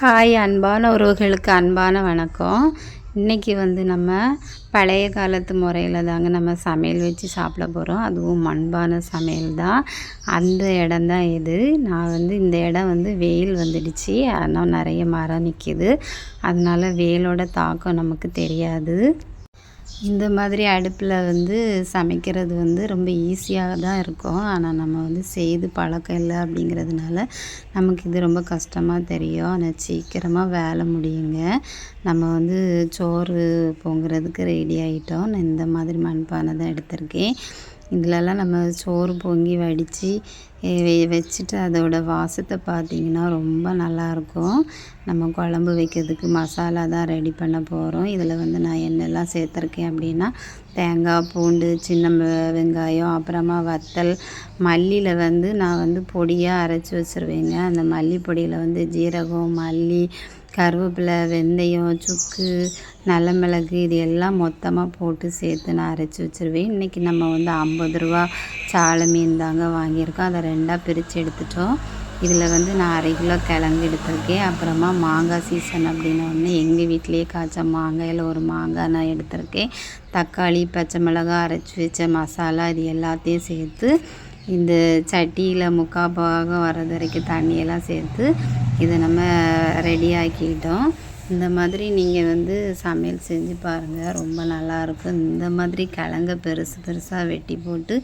Hi அன்பான உறவுகளுக்கு அன்பான வணக்கம். இன்றைக்கி வந்து நம்ம பழைய காலத்து முறையில் தாங்க நம்ம சமையல் வச்சு சாப்பிட போகிறோம் அதுவும் மண்பான சமையல் தான். அந்த இடம் தான் இது. நான் வந்து இந்த இடம் வந்து வெயில் வந்துடுச்சு. ஆனால் நிறைய மரம் நிற்கிது அதனால் வெயிலோட தாக்கம் நமக்கு தெரியாது. இந்த மாதிரி அடுப்பில் வந்து சமைக்கிறது வந்து ரொம்ப ஈஸியாக தான் இருக்கும். ஆனால் நம்ம வந்து செய்து பழக்கம் இல்லை அப்படிங்கிறதுனால நமக்கு இது ரொம்ப கஷ்டமாக தெரியும். ஆனால் சீக்கிரமாக வேலை முடியுங்க. நம்ம வந்து சோறு பொங்குறதுக்கு ரெடி ஆகிட்டோம் நான் இந்த மாதிரி மண்பானை தான் எடுத்திருக்கேன். இதிலலாம் நம்ம சோறு பொங்கி வடித்து வச்சுட்டு அதோடய வாசத்தை பார்த்திங்கன்னா ரொம்ப நல்லாயிருக்கும் நம்ம குழம்பு வைக்கிறதுக்கு மசாலா தான் ரெடி பண்ண போகிறோம் இதில் வந்து நான் என்னெல்லாம் சேர்த்துருக்கேன் அப்படின்னா தேங்காய் பூண்டு சின்ன வெங்காயம் அப்புறமா வத்தல் மல்லியில் வந்து நான் வந்து பொடியாக அரைச்சி வச்சுருவேங்க. அந்த மல்லி பொடியில் வந்து ஜீரகம் மல்லி கருவேப்பிலை வெந்தயம் சுக்கு நல்ல மிளகு இது எல்லாம் மொத்தமாக போட்டு சேர்த்து நான் அரைச்சி வச்சுருவேன். இன்றைக்கி நம்ம வந்து ஐம்பது ரூபா சாலை மீன் தாங்க வாங்கியிருக்கோம். அதை ரெண்டாக பிரித்து எடுத்துட்டோம். இதில் வந்து நான் அரை கிலோ கிழங்கு எடுத்திருக்கேன். அப்புறமா மாங்காய் சீசன் அப்படின்னு ஒன்று எங்கள் வீட்டிலேயே காய்ச்ச மாங்காயில் ஒரு மாங்காய் நான் எடுத்திருக்கேன். தக்காளி பச்சை மிளகாய் அரைச்சி வச்ச மசாலா இது எல்லாத்தையும் சேர்த்து இந்த சட்டியில் முக்கால் பாகம் வர்றது வரைக்கும் தண்ணியெல்லாம் சேர்த்து இதை நம்ம ரெடி ஆக்கிட்டோம். இந்த மாதிரி நீங்கள் வந்து சமையல் செஞ்சு பாருங்கள் ரொம்ப நல்லாயிருக்கும் இந்த மாதிரி கிழங்க பெருசு பெருசாக வெட்டி போட்டு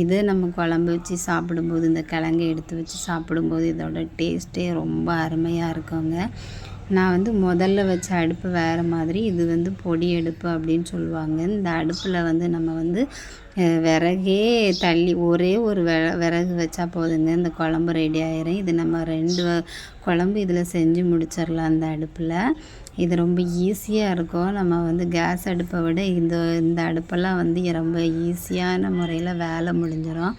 இதை நம்ம குழம்பு வச்சு சாப்பிடும்போது இந்த கிழங்கை எடுத்து வச்சு சாப்பிடும்போது இதோட டேஸ்ட்டே ரொம்ப அருமையாக இருக்குங்க. நான் வந்து முதல்ல வச்ச அடுப்பு வேறு மாதிரி இது வந்து பொடி அடுப்பு அப்படின்னு சொல்லுவாங்க. இந்த அடுப்பில் வந்து நம்ம வந்து விறகே தள்ளி ஒரே ஒரு விற விறகு வச்சா போதுங்க. இந்த குழம்பு ரெடி ஆயிரும். இது நம்ம ரெண்டு குழம்பு இதில் செஞ்சு முடிச்சிடலாம் அந்த அடுப்பில். இது ரொம்ப ஈஸியாக இருக்கும். நம்ம வந்து கேஸ் அடுப்பை விட இந்த இந்த அடுப்பெல்லாம் வந்து ரொம்ப ஈஸியான முறையில் வேலை முடிஞ்சிடும்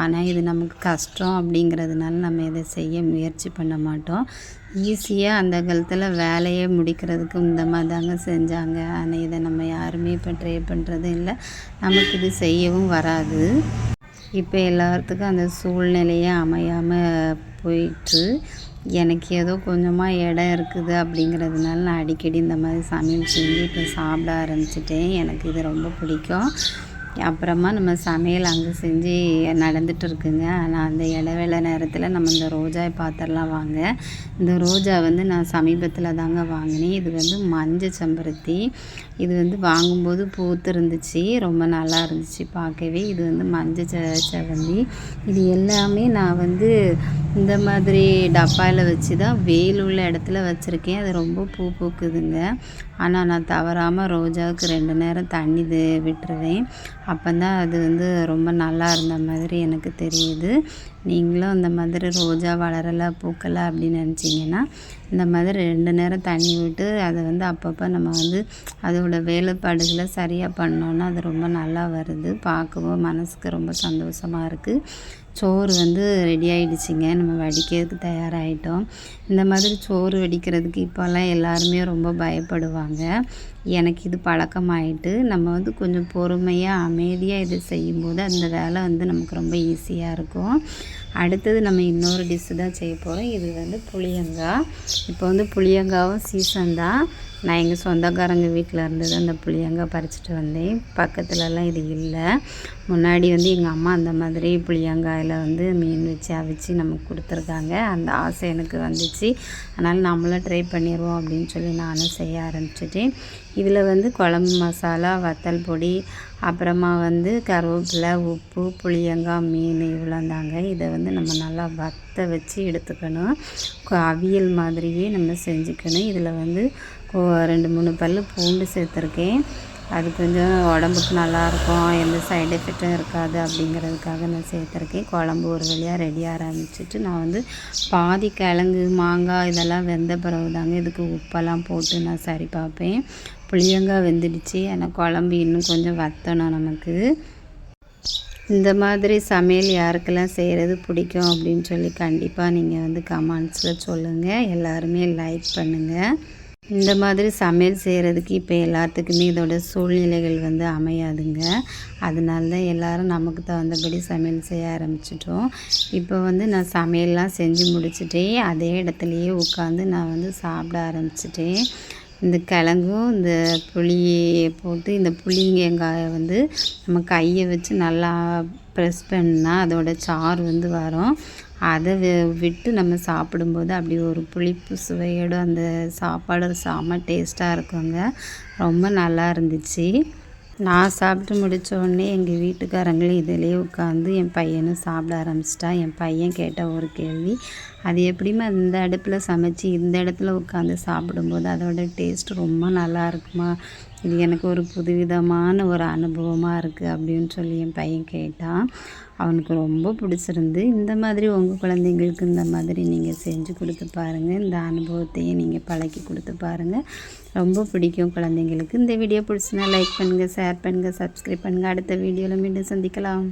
ஆனால் இது நமக்கு கஷ்டம் அப்படிங்கிறதுனால நம்ம இதை செய்ய முயற்சி பண்ண மாட்டோம். ஈஸியாக அந்த காலத்தில் வேலையை முடிக்கிறதுக்கு இந்த மாதிரி தாங்க செஞ்சாங்க. ஆனால் இதை நம்ம யாருமே இப்போ ட்ரை பண்ணுறதும் இல்லை. நமக்கு இது செய்யவும் வராது. இப்போ எல்லாத்துக்கும் அந்த சூழ்நிலையே அமையாமல் போயிட்டு எனக்கு ஏதோ கொஞ்சமாக இடம் இருக்குது அப்படிங்கிறதுனால நான் அடிக்கடி இந்த மாதிரி சமையல் செஞ்சு இப்போ சாப்பிட ஆரம்பிச்சிட்டேன். எனக்கு இது ரொம்ப பிடிக்கும். அப்புறமா நம்ம சமையல் அங்கே செஞ்சு நடந்துட்டு இருக்குங்க ஆனால் அந்த இடைவேளை நேரத்தில் நம்ம இந்த ரோஜா பார்த்துடலாம் வாங்க. இந்த ரோஜா வந்து நான் சமீபத்தில் தாங்க வாங்கினேன். இது வந்து மஞ்சள் செம்பருத்தி. இது வந்து வாங்கும்போது பூத்து இருந்துச்சு ரொம்ப நல்லா இருந்துச்சு பார்க்கவே. இது வந்து மஞ்சள் செ செவந்தி இது எல்லாமே நான் வந்து இந்த மாதிரி டப்பாயில் வச்சு தான் வெயில் உள்ள இடத்துல வச்சுருக்கேன். அது ரொம்ப பூ பூக்குதுங்க. ஆனால் நான் தவறாமல் ரோஜாவுக்கு ரெண்டு நேரம் தண்ணி விட்டுருவேன். அப்போ தான் அது வந்து ரொம்ப நல்லா இருந்த மாதிரி எனக்கு தெரியுது. நீங்களும் இந்த மாதிரி ரோஜா வளரலை பூக்கலை அப்படின்னு நினச்சிங்கன்னா இந்த மாதிரி ரெண்டு நேரம் தண்ணி விட்டு அதை வந்து அப்பப்போ நம்ம வந்து அதோட வேலைப்பாடுகளை சரியாக பண்ணோன்னா அது ரொம்ப நல்லா வருது. பார்க்கவும் மனதுக்கு ரொம்ப சந்தோஷமாக இருக்குது சோறு வந்து ரெடி ஆகிடுச்சிங்க நம்ம வடிக்கிறதுக்கு தயாராகிட்டோம் இந்த மாதிரி சோறு வடிக்கிறதுக்கு இப்போல்லாம் எல்லாருமே ரொம்ப பயப்படுவாங்க. எனக்கு இது பழக்கமாயிட்டு நம்ம வந்து கொஞ்சம் பொறுமையாக அமைதியாக இது செய்யும்போது அந்த வேலை வந்து நமக்கு ரொம்ப ஈஸியாக இருக்கும். அடுத்தது நம்ம இன்னொரு டிஷ்ஷு தான் செய்ய போகிறோம் இது வந்து புளியங்காய். இப்போ வந்து புளியங்காவும் சீசன் தான். நான் எங்கள் சொந்தக்காரங்க வீட்டில் இருந்தது அந்த புளியங்காய் பறிச்சிட்டு வந்தேன். பக்கத்துலலாம் இது இல்லை. முன்னாடி வந்து எங்கள் அம்மா அந்த மாதிரி புளியங்காயில் வந்து மீன் வச்சு அவிச்சு நமக்கு கொடுத்துருக்காங்க. அந்த ஆசை எனக்கு வந்துச்சு. அதனால் நம்மளும் ட்ரை பண்ணிடுவோம் அப்படின்னு சொல்லி நானும் செய்ய ஆரம்பிச்சிட்டேன். இதில் வந்து குழம்பு மசாலா வத்தல் பொடி அப்புறமா வந்து கருவேப்பிலை உப்பு புளியங்காய் மீன் இவ்வளோ தாங்க இதை வந்து நம்ம நல்லா வத்த வச்சு எடுத்துக்கணும். அவியல் மாதிரியே நம்ம செஞ்சுக்கணும். இதில் வந்து ரெண்டு மூணு பல் பூண்டு சேர்த்துருக்கேன். அது கொஞ்சம் உடம்புக்கு நல்லாயிருக்கும். எந்த சைடு எஃபெக்டும் இருக்காது அப்படிங்கிறதுக்காக நான் சேர்த்துருக்கேன். குழம்பு ஒரு வழியாக ரெடி ஆரம்பிச்சிட்டு நான் வந்து பாதி கிழங்கு மாங்காய் இதெல்லாம் வெந்த பிறகு தாங்க இதுக்கு உப்பெல்லாம் போட்டு நான் சரி பார்ப்பேன். புளியங்காய் வெந்துடுச்சு. ஆனால் குழம்பு இன்னும் கொஞ்சம் வத்தணும் நமக்கு. இந்த மாதிரி சமையல் யாருக்கெல்லாம் செய்கிறது பிடிக்கும் அப்படின்னு சொல்லி கண்டிப்பாக நீங்கள் வந்து கமெண்ட்ஸில் சொல்லுங்கள் எல்லாருமே லைக் பண்ணுங்கள் இந்த மாதிரி சமையல் செய்கிறதுக்கு இப்போ எல்லாத்துக்குமே இதோட சூழ்நிலைகள் வந்து அமையாதுங்க. அதனால தான் எல்லோரும் நமக்கு தகுந்தபடி சமையல் செய்ய ஆரம்பிச்சிட்டோம். இப்போ வந்து நான் சமையல்லாம் செஞ்சு முடிச்சுட்டேன். அதே இடத்துலையே உட்காந்து நான் வந்து சாப்பிட ஆரம்பிச்சிட்டேன். இந்த கிழங்கும் இந்த புளியை போட்டு இந்த புளியங்காயை வந்து நம்ம கையை வச்சு நல்லா ப்ரெஸ் பண்ணால் அதோட சாறு வந்து வரும். அதை விட்டு நம்ம சாப்பிடும்போது அப்படி ஒரு புளிப்பு சுவையோடு அந்த சாப்பாடு செம்ம டேஸ்ட்டாக இருக்குங்க. ரொம்ப நல்லா இருந்துச்சு. நான் சாப்பிட்டு முடித்த உடனே எங்கள் வீட்டுக்காரங்களும் இதிலே உட்காந்து என் பையனும் சாப்பிட ஆரம்பிச்சிட்டான் என் பையன் கேட்ட ஒரு கேள்வி அது எப்படிமா இந்த அடுப்பில் சமைச்சு இந்த இடத்துல உட்காந்து சாப்பிடும்போது அதோட டேஸ்ட் ரொம்ப நல்லா இருக்குமா? இது எனக்கு ஒரு புதுவிதமான ஒரு அனுபவமாக இருக்குது அப்படின்னு சொல்லி என் பையன் கேட்டான். அவனுக்கு ரொம்ப பிடிச்சிருந்து இந்த மாதிரி உங்கள் குழந்தைங்களுக்கு இந்த மாதிரி நீங்கள் செஞ்சு கொடுத்து பாருங்கள் இந்த அனுபவத்தையும் நீங்கள் பழக்கி கொடுத்து பாருங்கள் ரொம்ப பிடிக்கும் குழந்தைங்களுக்கு. இந்த வீடியோ பிடிச்சினா லைக் பண்ணுங்கள் ஷேர் பண்ணுங்கள் சப்ஸ்கிரைப் பண்ணுங்கள் அடுத்த வீடியோவில் மீண்டும் சந்திக்கலாம்.